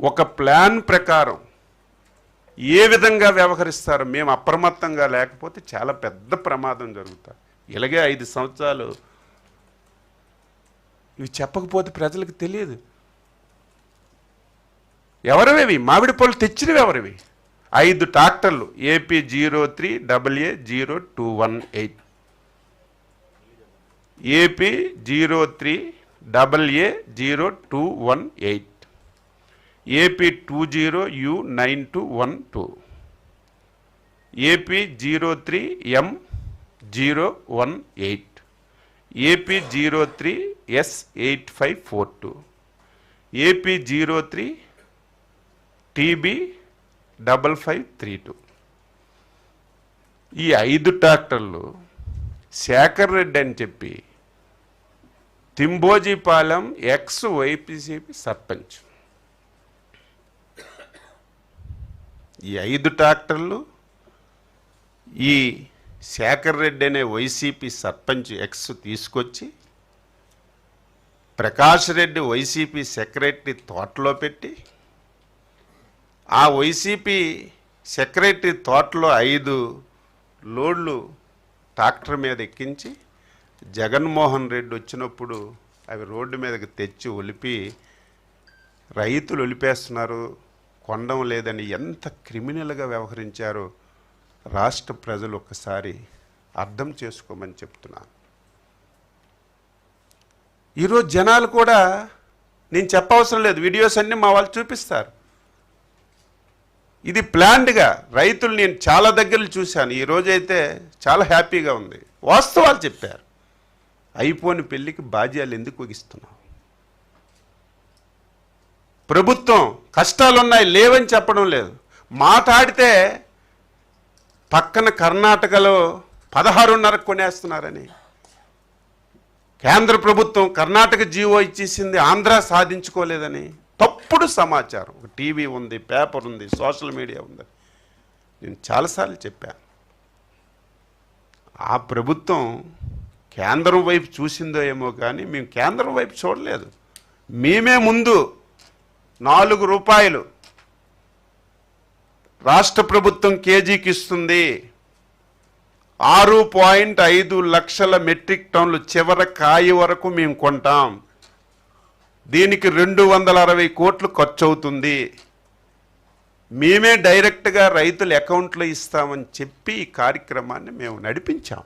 ఒక ప్లాన్ ప్రకారం ఏ విధంగా వ్యవహరిస్తారు మేము అప్రమత్తంగా లేకపోతే చాలా పెద్ద ప్రమాదం జరుగుతుంది ఇలాగే ఐదు సంవత్సరాలు ఇవి చెప్పకపోతే ప్రజలకు తెలియదు. ఎవరివి మామిడి పళ్ళు తెచ్చినవి ఎవరివి? ఐదు ట్రాక్టర్లు AP zero three double A zero two one eight. AP zero three double A zero two one eight. AP two zero U nine two one two AP zero three M zero one eight AP zero three S eight five four two AP zero three TB double five three two ఈ ఐదు ట్రాక్టర్లు శేఖర్ రెడ్డి అని చెప్పి తింబోజీపాలెం X వైపీసీపీ sarpanch. ఈ ఐదు ట్రాక్టర్లు ఈ శేఖర్ రెడ్డి అనే వైసీపీ సర్పంచ్ ఎక్స్ తీసుకొచ్చి ప్రకాష్ రెడ్డి వైసీపీ సెక్రటరీ తోటలో పెట్టి ఆ వైసీపీ సెక్రటరీ తోటలో ఐదు లోడ్లు ట్రాక్టర్ మీద ఎక్కించి జగన్మోహన్ రెడ్డి వచ్చినప్పుడు అవి రోడ్డు మీదకి తెచ్చి ఒలిపి రైతులు ఒలిపేస్తున్నారు. కొండం లేదని ఎంత క్రిమినల్గా వ్యవహరించారో రాష్ట్ర ప్రజలు ఒకసారి అర్థం చేసుకోమని చెప్తున్నాను. ఈరోజు జనాలు కూడా నేను చెప్పవసరం లేదు వీడియోస్ అన్నీ మా వాళ్ళు చూపిస్తారు. ఇది ప్లాన్డ్గా రైతులు నేను చాలా దగ్గరలు చూశాను ఈరోజైతే చాలా హ్యాపీగా ఉంది. వాస్తవాలు చెప్పారు. అయిపోని పెళ్ళికి బాధ్యాలు ఎందుకు వగిస్తున్నావు? ప్రభుత్వం కష్టాలున్నాయి లేవని చెప్పడం లేదు. మాట్లాడితే పక్కన కర్ణాటకలో పదహారున్నర కొనేస్తున్నారని. కేంద్ర ప్రభుత్వం కర్ణాటక జీవో ఇచ్చేసింది ఆంధ్ర సాధించుకోలేదని. తప్పుడు సమాచారం. ఒక టీవీ ఉంది పేపర్ ఉంది సోషల్ మీడియా ఉంది. నేను చాలాసార్లు చెప్పాను. ఆ ప్రభుత్వం కేంద్రం వైపు చూసిందో ఏమో కానీ మేము కేంద్రం వైపు చూడలేదు. మేమే ముందు నాలుగు రూపాయలు రాష్ట్ర ప్రభుత్వం కేజీకి ఇస్తుంది. ఆరు పాయింట్ ఐదు లక్షల మెట్రిక్ టన్నులు చివర కాయ వరకు మేము కొంటాం. దీనికి రెండు వందల అరవై కోట్లు ఖర్చు అవుతుంది మేమే డైరెక్ట్గా రైతుల అకౌంట్లో ఇస్తామని చెప్పి ఈ కార్యక్రమాన్ని మేము నడిపించాం.